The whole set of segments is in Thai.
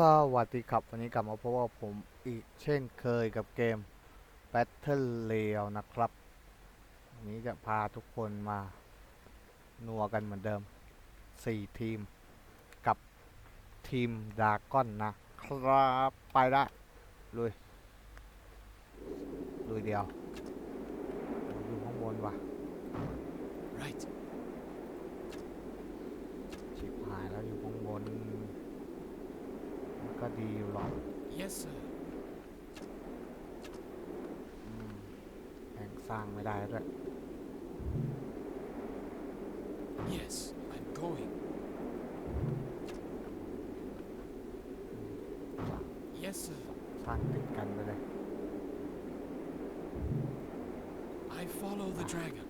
สวัสดีครับ วันนี้กลับมาพบกับผมอีกเช่นเคยกับเกม Battle r a y นะครับวันนี้จะพาทุกคนมานัวกันเหมือนเดิม 4 ทีมกับทีมดาก้อนนะครับ ไปได้ลุย ลุยเดียวอยู่ข้างบนว่ะ Right. ชิบหายแล้วอยู่ข้างบน มันก็ดีอยู่หรอก Yes, sir. อืมแม่งสร้างไม่ได้ด้วย Yes, I'm going. Yes, sir. สร้างติดกันไปเลย I follow the dragon.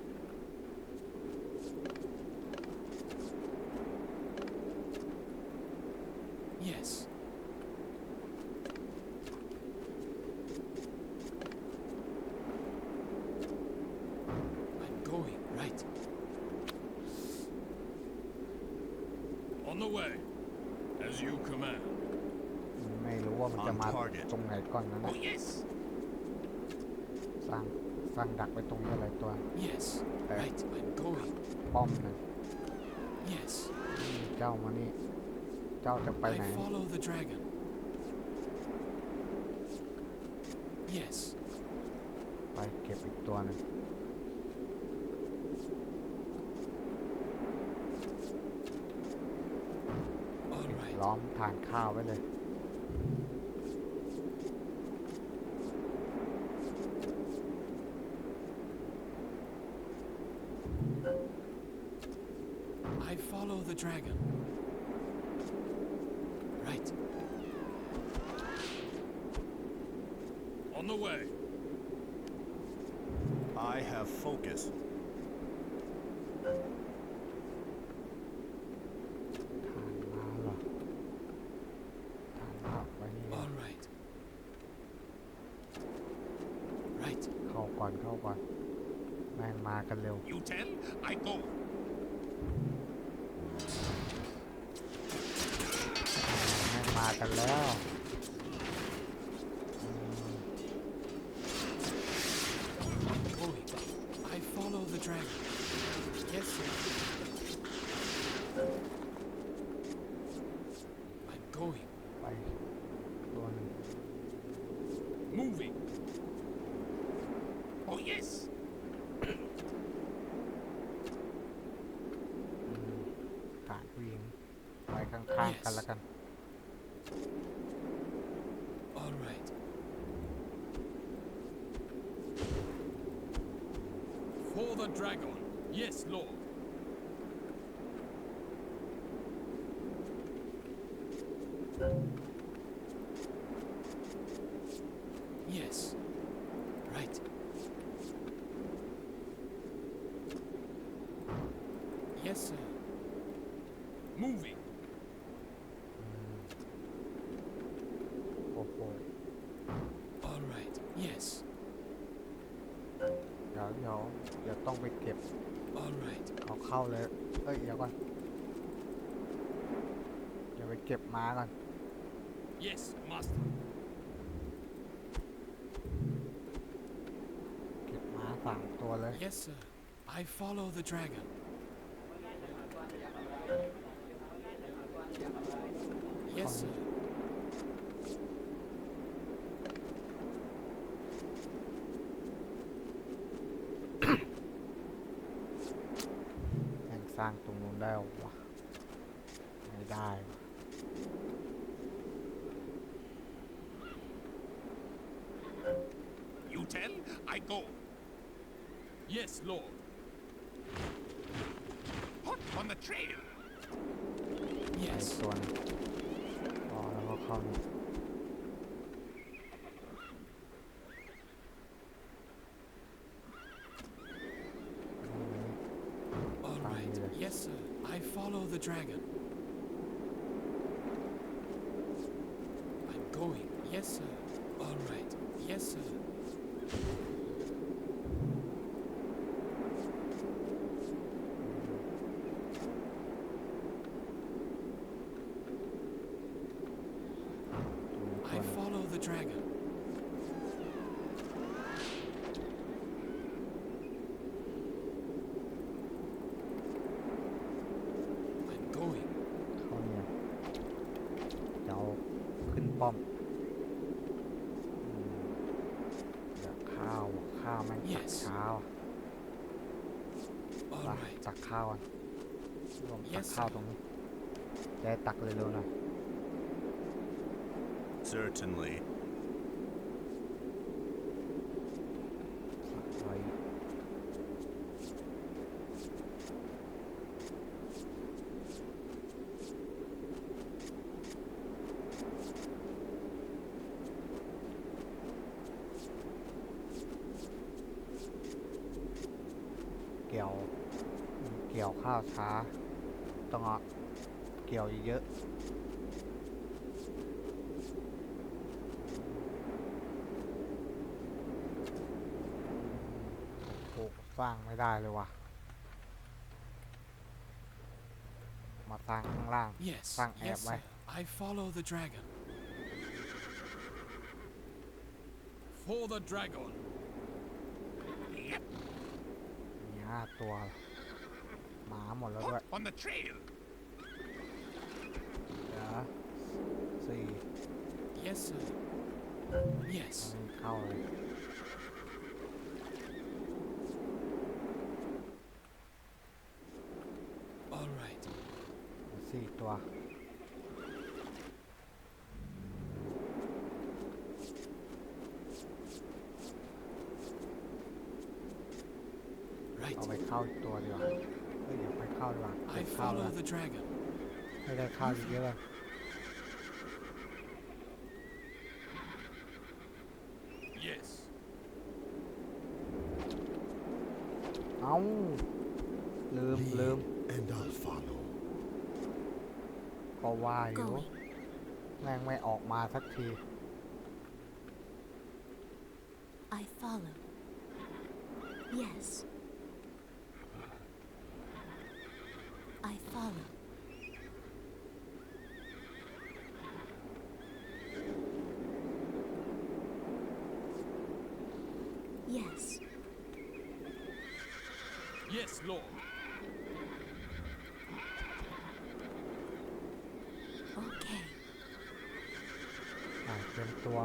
Yes. I'm going, right. On the way, as you command. ไม่รู้ว่ามันจะ On มา target ตรงไหนก่อนนะนะ Oh, yes. สร้างสร้างดักไปตรงนี้อะไรตัว Yes. Okay. Right, I'm going. ป้อมหนึ่ง Yes. เจ้ามานี่ เจ้าจะไปไหน I follow the dragon. Yes. ไปเก็บอีกตัวหนึ่ง ล้อมฐานข้าวไว้เลย I follow the dragon. Right. On the way. I have focus. กันเร็ว You tell, I go. แม่งมากันแล้วอืม Going. I follow the dragon. Yes, sir. I'm going. ไปตัวหนึ่ง Moving. Oh, yes. อืมฐานผู้หญิงไป ข้างๆกัน Yes. แล้วกัน All right. For the dragon. Yes, Lord. Yes. Right. Yes, sir. Moving. โอ้โห All right. Yes. เดี๋ยวเดี๋ยวเดี๋ยว ต้องไปเก็บ All right. เอาเข้าเลย เอ้ย เดี๋ยวก่อนเดี๋ยวไปเก็บม้าก่อน Yes, master. เก็บม้าสามตัวเลย Yes, sir. I follow the dragon. Yes, sir. แม่งส ร้างตรงนู้นได้เหรอวะไม่ได้วะ You tell, I go. Yes, Lord. Hot on the trail. ไอ้ Yes. ตัวหนึงอ๋อแล้วก็เข้านี่ Yes, sir. I follow the dragon. I'm going. Yes, sir. All right. Yes, sir. ข้าวแม่งตัก Yes เช้า All ไป right. ตักข้าวกันรวมตัก Yes, ข้าว sir. ตรงนี้จะได้ตักเร็วๆหน่อย Certainly. ตักไว้เกี่ยวเกี่ยวข้าวช้า ต้องเอา เกี่ยวเยอะๆโอ้โหสร้างไม่ได้เลยว่ะ มาสร้างข้างล่าง Yes. Sang Yes, ẹp bay. sir. I follow the dragon. For the dragon. มีห้าตัว หมาหมดแล้วด้วย On the trail. เหลือสี่ Yes, sir. Yes. ไม่เข้าเลย All right. เหลือสี่ตัว Right. เอาไปเข้าอีกตัวดีกว่าเฮ้ยเดี๋ยวไปเข้าดีกว่า I เก็บข้าว follow แล้ว the dragon. ให้ได้ข้าวเยอะๆเลย Yes. เอ้า ลืมลืม And I'll follow. ก็ว่าอยู่ Going. แม่งไม่ออกมาสักที I follow. Yes. I follow. Yes. Yes, Lord. Okay. อะเตรียมตัว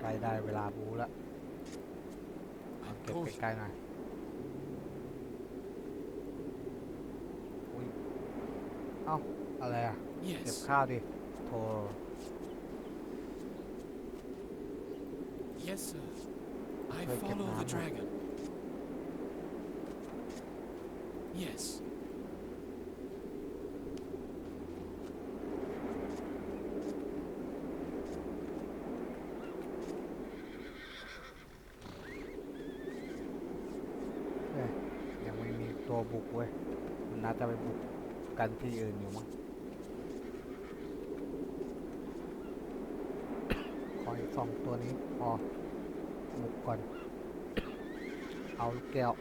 ใกล้ ได้เวลาบูแล้ว I'm เก็บ going. ใกล้ๆหน่อยอุ้ยเอ้า อะไรอะ เก็บ Yes. ข้าวดิโทร Yes, sir. I Thôi, kẹp follow the nám à. dragon. Yes. เอ้ยยังไม่มีตัวบุกเว้ย มันน่า จะไปบุกกันที่อื่นอยู่มั้งขออีกสองตัวนี้พอบุกก่อน เอาลูกแก้ว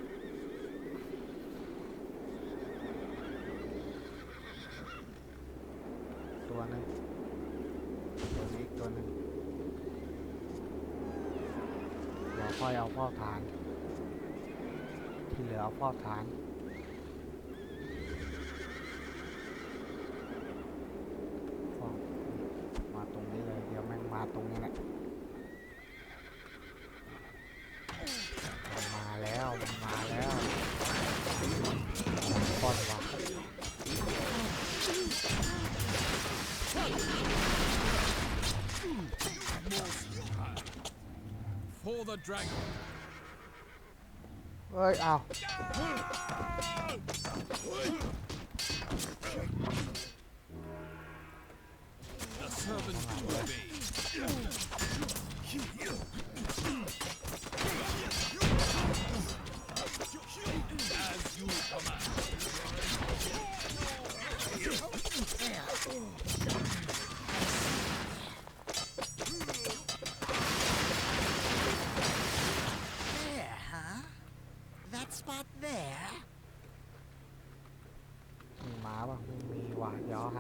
ตัวนึงตัวนี้อีกตัวนึงเดี๋ยวค่อยเอาพ่อฐาน ที่เหลือเอาพ่อฐาน the dragon. เอ้ยเอา The servant will obey.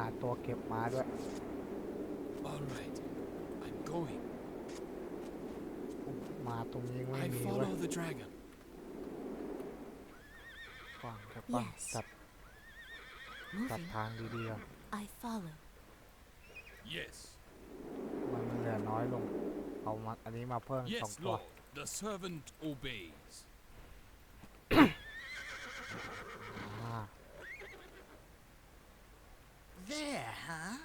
ดี๋ยวหาตัวเก็บม้าด้วย All right. I'm going. มาตรงนี้ไม่ I มีเว้ย follow the dragon. กว้างจะกว้าง Yes จัดจัด Moving. ทางดีๆก่อน I follow. Yes. มันเหลือน้อยลง เอามาอันนี้มาเพิ่มสอง Yes, ตัว Lord. The servant obeys. There, huh?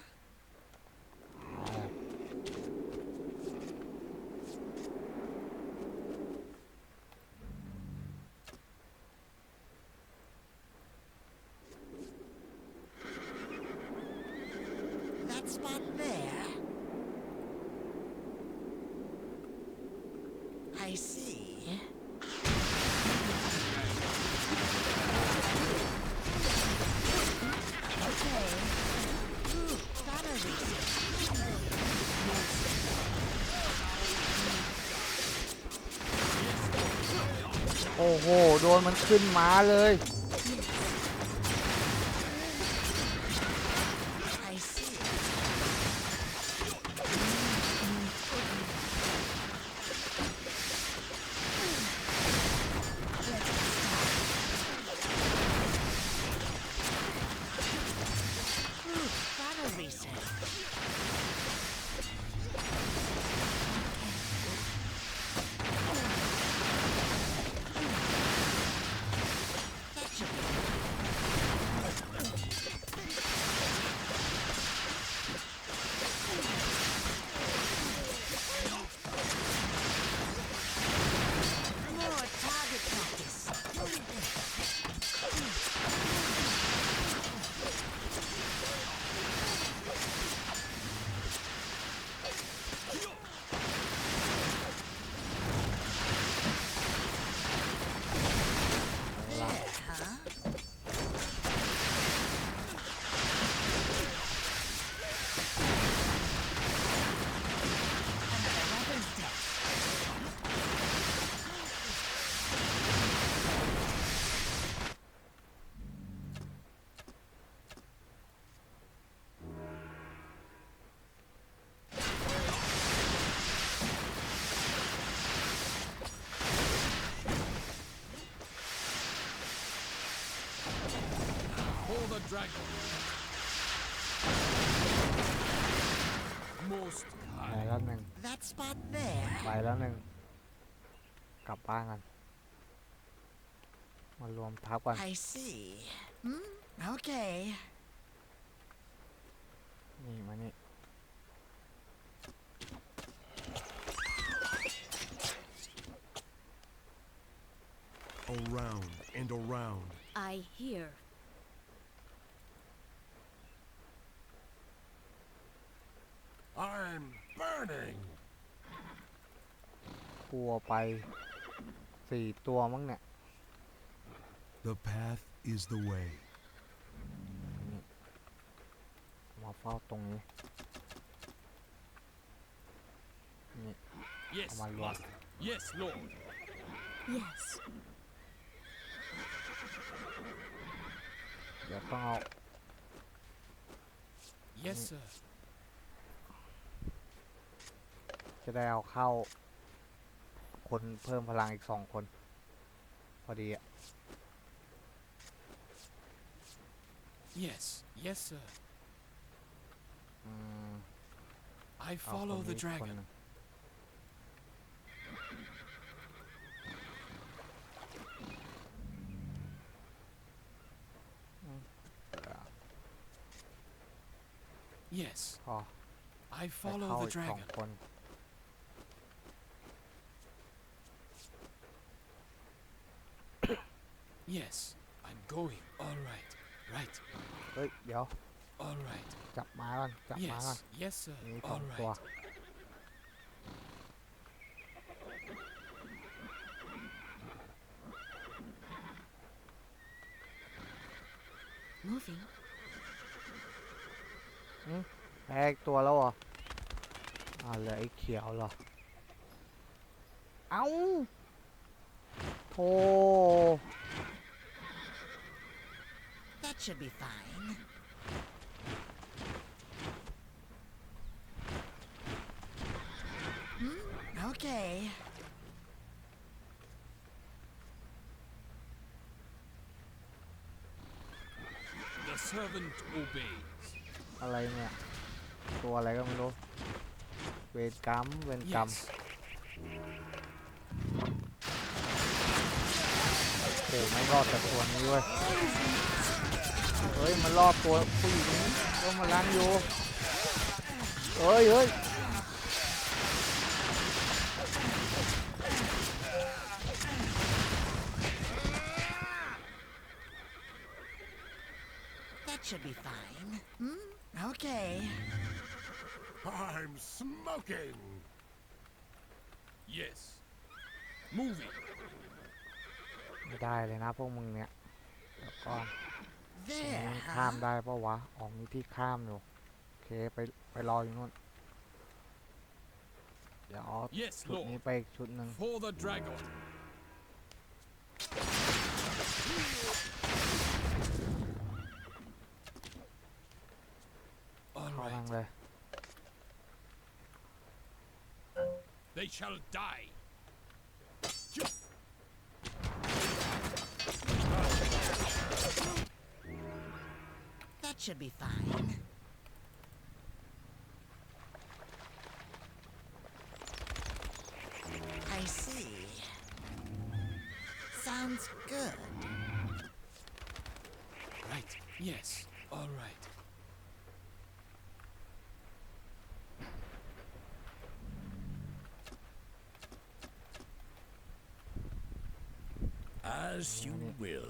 โอ้โห โดนมันขึ้นม้าเลย ไป high. แล้วหนึ่ง That spot there. ไปแล้วหนึ่งกลับบ้านกันมารวมทัพกัน I see. Hmm? Okay. นี่มานี่ Around and around. I hear. I'm burning. กลัวไปสี่ตัวมั้งเนี่ย The path is the way. มาเฝ้าตรงนี้ นี่ Yes, Oh my lord. master. Yes, Lord. Yes. เดี๋ยวต้องเอา Yes, sir. จะได้เอาเข้า คนเพิ่มพลังอีกสองคน พอดีอะ Yes. Yes, sir. อืม I เอาคน follow นี้ the อีกคน dragon. หนึ่งอืมเดี๋ยว Yes. พอ I ไป follow เข้า the อีกสอง dragon. คน Yes. I'm going. All right. Right. เฮ้ยเดี๋ยว All right. จับม้าก่อนจับม้าก่อน Yes. Yes, sir. มีสอ All งตัว right. Moving. แพ้อีกตัวแล้วเห รออ่าเหลือไอ้เขียวเหรอเอ้าโธ่ should be fine. Hmm? Okay. The servant obeys. อะไรเนี่ย ตัวอะไรก็ไม่รู้ เวรกรรมเวรกรรม Yes. โอ้ไม่รอดแต่ตัวนี้เว้ย เฮ้ยมันรอดตัวผู้หญิงก็มาล้างอยู่เฮ้ยเฮ้ย That should be fine. Hmm? Okay. I'm smoking. Yes. Moving. ไม่ได้เลยนะพวกมึงเนี่ยเดี๋ยวก่อน There, มั นข้าม huh? ได้ปะวะออกมีที่ข้ามอยู่โอเคไปไปรออยู่นู่นเดี๋ยวเอา Yes, ชุดนี้ Lord. ไปอีกชุดหนึ่ง For the dragon. All เข้า right. นั่งเลย They shall die. Should be fine. I see. Sounds good. Right. Yes. All right. As you will.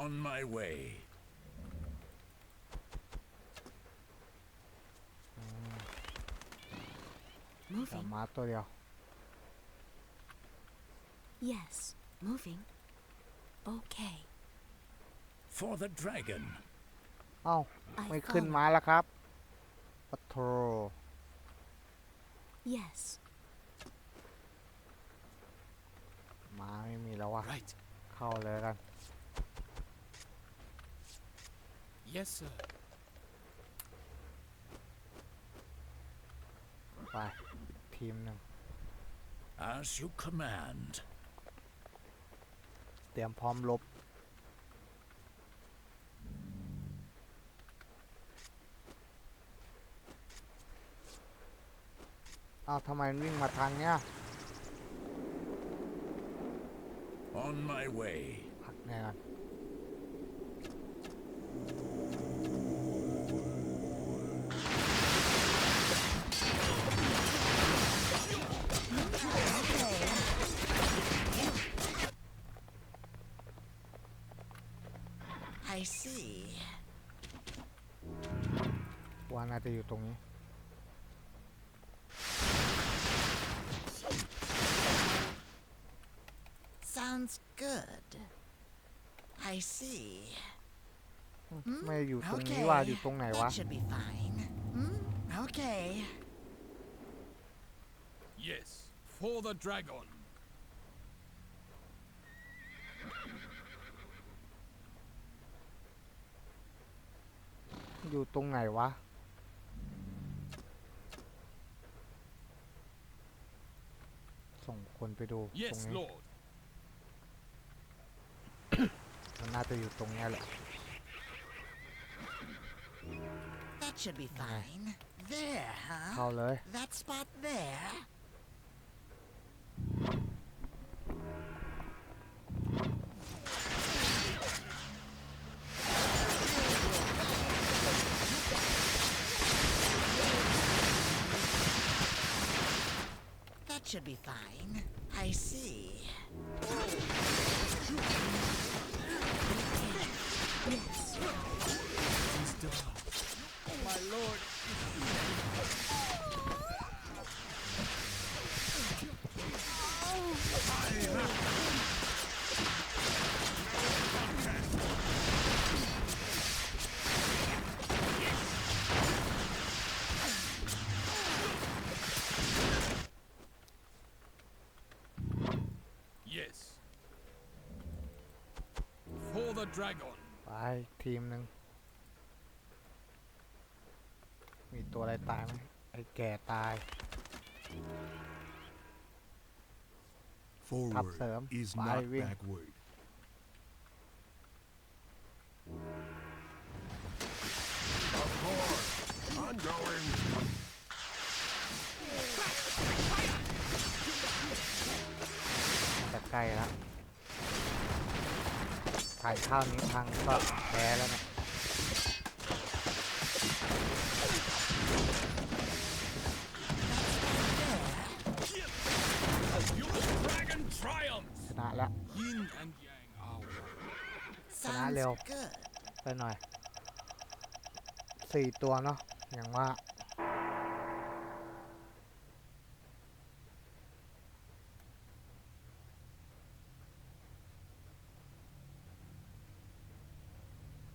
On my way. เดี๋ยว Moving. มาตัวเดียว Yes. Moving. Okay. For the dragon. เอ้า I ไม่ขึ้น follow. มาแล้วครับปะโท Yes. มาไม่มีแล้ววะ Right. เข้าเลยกัน Yes, sir. ไป ทีมหนึ่ง As you command. เตรียมพร้อมลบ อ้าวทำไมมันวิ่งมาทางเนี้ย On my way. พักแน่กัน ว่าน่าจะอยู่ตรงนี้ Sounds good. I see. ไม่อยู่ตรงนี้ว่าอยู่ตรงไหนวะ That should be fine. Hmm? Okay. Yes. For the dragon. อยู่ตรงไหนวะ ส่งคนไปดูตรง Yes, นี้ Lord. มันน่าจะอยู่ตรงเนี้ยแหละ That should be fine. There, เข้า huh? เลย That spot there. Should be fine. I see. Yes. Dragon. ไปทีมหนึ่งมีตัวอะไรตายไหมไอ้แก่ตาย Forward sớm. is Phải not viên. backward. Of course. I'm going. จะใกล้แล้ว ถ่ายข้าวนี้พังก็แพ้แล้วเนี่ยชนะแล้ว Yin and yang are one. Sounds Leo. good. ไปหน่อยสี่ตัวเนาะอย่างว่า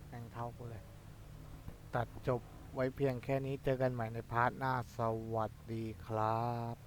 แม่งเท่ากูเลย ตัด จบไว้เพียงแค่นี้เจอกันใหม่ในพาร์ทหน้าสวัสดีครับ